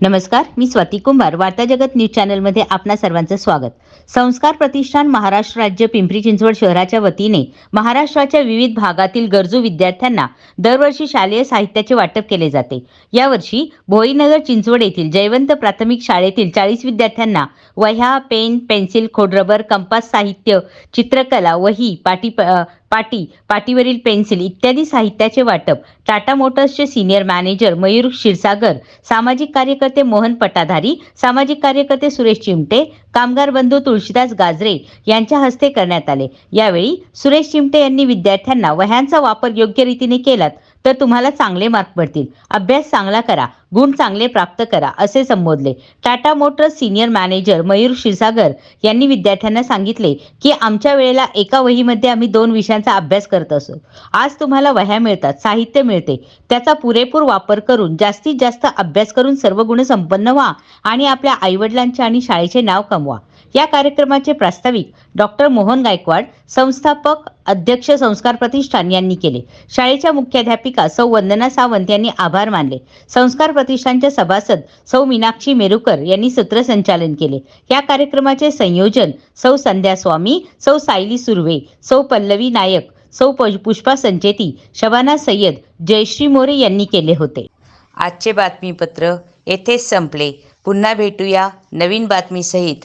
नमस्कार मी स्वाती कुंभार वार्ता जगत न्यूज चॅनलमध्ये आपणा सर्वांचं स्वागत. संस्कार प्रतिष्ठान महाराष्ट्र राज्य पिंपरी चिंचवड शहराच्या वतीने महाराष्ट्राच्या विविध भागातील गरजू विद्यार्थ्यांना दरवर्षी शालेय साहित्याचे वाटप केले जाते. यावर्षी भोईनगर चिंचवड येथील जयवंत प्राथमिक शाळेतील चाळीस विद्यार्थ्यांना वह्या पेन पेन्सिल खोडरबर कंपास साहित्य चित्रकला वही पाटी पाटी पाटीवरील पेन्सिल इत्यादी साहित्याचे वाटप टाटा मोटर्सचे सिनियर मॅनेजर मयूर क्षीरसागर सामाजिक कार्यकर्ते मोहन पटाधारी सामाजिक कार्यकर्ते सुरेश चिमटे कामगार बंधू तुळशीदास गाजरे यांच्या हस्ते करण्यात आले. यावेळी सुरेश चिमटे यांनी विद्यार्थ्यांना वह्यांचा वापर योग्य रीतीने केलात. तर तुम्हाला चांगले मार्क पडतील. अभ्यास चांगला करा गुण चांगले प्राप्त करा असे संबोधले. Tata motors senior manager Mayur Kshirsagar यांनी विद्यार्थ्यांना सांगितले की आमच्या वेळेला एका वहीमध्ये आम्ही दोन विषयांचा अभ्यास करत असो. आज तुम्हाला वह्या मिळतात साहित्य मिळते. त्याचा पुरेपूर वापर करून जास्तीत जास्त अभ्यास करून सर्व गुण संपन्न व्हा आणि आपल्या आईवडिलांचे आणि शाळेचे नाव कमवा. या कार्यक्रमाचे प्रास्ताविक डॉक्टर मोहन गायकवाड संस्थापक अध्यक्ष संस्कार प्रतिष्ठान यांनी केले. शाळेच्या मुख्याध्यापिका सौ वंदना सावंत यांनी आभार मानले. संस्कार प्रतिष्ठानच्या सभासद सौ मीनाक्षी मेरुकर यांनी सूत्रसंचालन केले. या कार्यक्रमाचे संयोजन सौ संध्या स्वामी सौ सायली सुर्वे सौ पल्लवी नायक सौ पुष्पा संचेती शबाना सय्यद जयश्री मोरे यांनी केले होते. आजचे बातमीपत्र येथेच संपले. पुन्हा भेटूया नवीन बातमीसहित.